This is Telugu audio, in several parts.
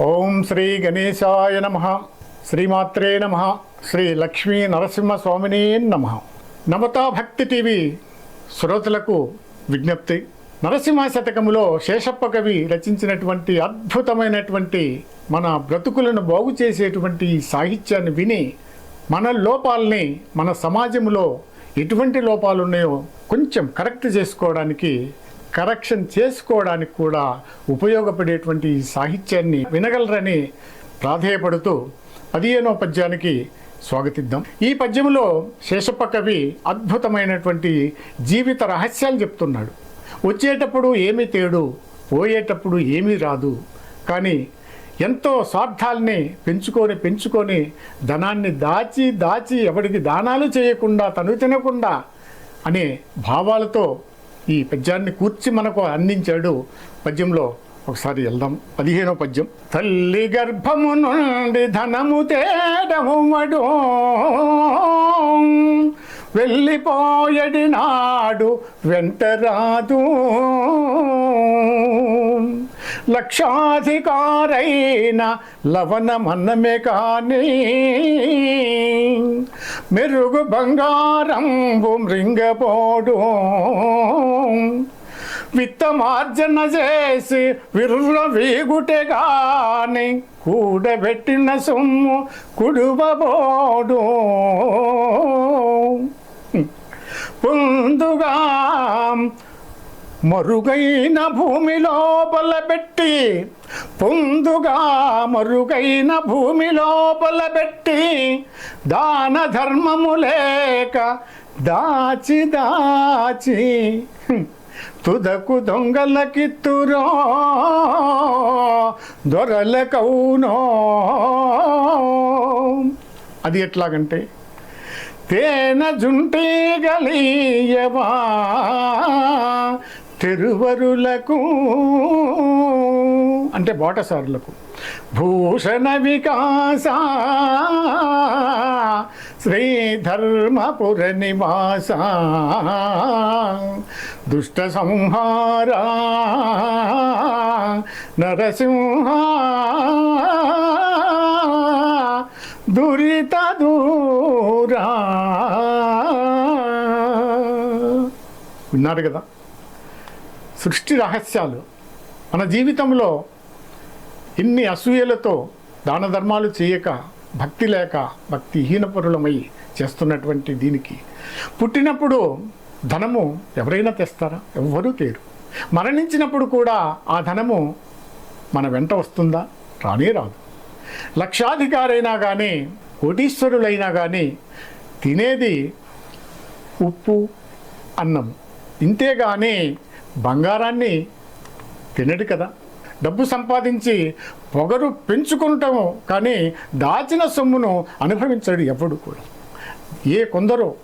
ఓం శ్రీ గణేశాయ నమ. శ్రీమాత్రే నమ. శ్రీ లక్ష్మీ నరసింహస్వామినే నమ. నమతా భక్తి టీవీ శ్రోతలకు విజ్ఞప్తి. నరసింహ శతకములో శేషప్ప కవి రచించినటువంటి అద్భుతమైనటువంటి మన బ్రతుకులను బాగు చేసేటువంటి ఈ సాహిత్యాన్ని విని మన లోపాలని మన సమాజంలో ఎటువంటి లోపాలు ఉన్నాయో కొంచెం కరెక్ట్ చేసుకోవడానికి కరెక్షన్ చేసుకోవడానికి కూడా ఉపయోగపడేటువంటి ఈ సాహిత్యాన్ని వినగలరని ప్రాధేయపడుతూ పదిహేనో పద్యానికి స్వాగతిద్దాం. ఈ పద్యములో శేషప్ప కవి అద్భుతమైనటువంటి జీవిత రహస్యాలు చెప్తున్నాడు. వచ్చేటప్పుడు ఏమి తేడు పోయేటప్పుడు ఏమీ రాదు. కానీ ఎంతో స్వార్థాల్ని పెంచుకొని పెంచుకొని ధనాన్ని దాచి దాచి ఎవరికి దానాలు చేయకుండా తను తినకుండా అనే భావాలతో ఈ పద్యాన్ని కూర్చి మనకు అందించాడు పద్యంలో ఒకసారి వెళ్దాం. పదిహేనో పద్యం. తల్లి గర్భము నుండి ధనము తేడముమడు వెళ్ళిపోయడి నాడు వెంట రాదు. లక్షాధికారైన లవణమన్నమే కానీ మెరుగు బంగారంబు మృంగపోడు విత్తమార్జన చేసి విర్ర వీగుటే గాని కూడబెట్టిన సొమ్ము కుడుబోడు పొందుగా మరుగైన భూమి లోపల పెట్టి పొందుగా మరుగైన భూమి లోపల పెట్టి దాన ధర్మము లేక దాచి దాచి తుదకు దొంగలకిత్తురో దొరలకౌనో అది ఎట్లాగంటే తేన జుంటే గలీయవా తిరువరులకు. అంటే బాటసారులకు భూషణ వికాస శ్రీధర్మ నివాస దుష్ట సంహారా నరసింహ దురిత దూరా. విన్నారు కదా? సృష్టి రహస్యాలు. మన జీవితంలో ఇన్ని అసూయలతో దాన ధర్మాలు చేయక భక్తి లేక భక్తిహీనపరులమై చేస్తున్నటువంటి దీనికి పుట్టినప్పుడు ధనము ఎవరైనా తెస్తారా? ఎవ్వరూ తేరు. మరణించినప్పుడు కూడా ఆ ధనము మన వెంట వస్తుందా? రానే రాదు. లక్షాధికారైనా కానీ కోటీశ్వరులైనా కానీ తినేది ఉప్పు అన్నం ఇంతేగాని బంగారాన్ని తినడు కదా? డబ్బు సంపాదించి పొగరు పెంచుకుంటాము కానీ దాచిన సొమ్మును అనుభవించడు ఎప్పుడు కూడా. ఏ కొందరో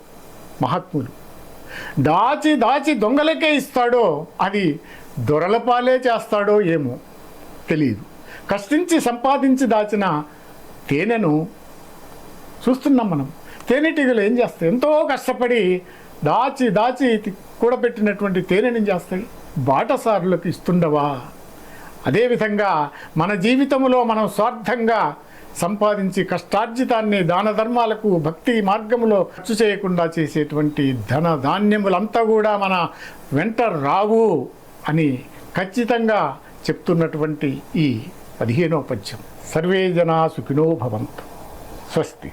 మహాత్ములు. దాచి దాచి దొంగలకే ఇస్తాడో అది దొరలపాలే చేస్తాడో ఏమో తెలియదు కష్టించి సంపాదించి దాచిన తేనెను చూస్తున్నాం మనం. తేనెటీగలు ఏం చేస్తాయి? ఎంతో కష్టపడి దాచి దాచి కూడబెట్టినటువంటి తేనెని ఏం చేస్తాయి? బాటసారులకు ఇస్తుండవా? అదేవిధంగా మన జీవితంలో మనం స్వార్థంగా సంపాదించి కష్టార్జితాన్ని దాన ధర్మాలకు భక్తి మార్గములో ఖర్చు చేయకుండా చేసేటువంటి ధన ధాన్యములంతా కూడా మన వెంట రావు అని ఖచ్చితంగా చెప్తున్నటువంటి ఈ పదిహేనో పద్యం. సర్వే జనా సుఖినో భవంతు. స్వస్తి.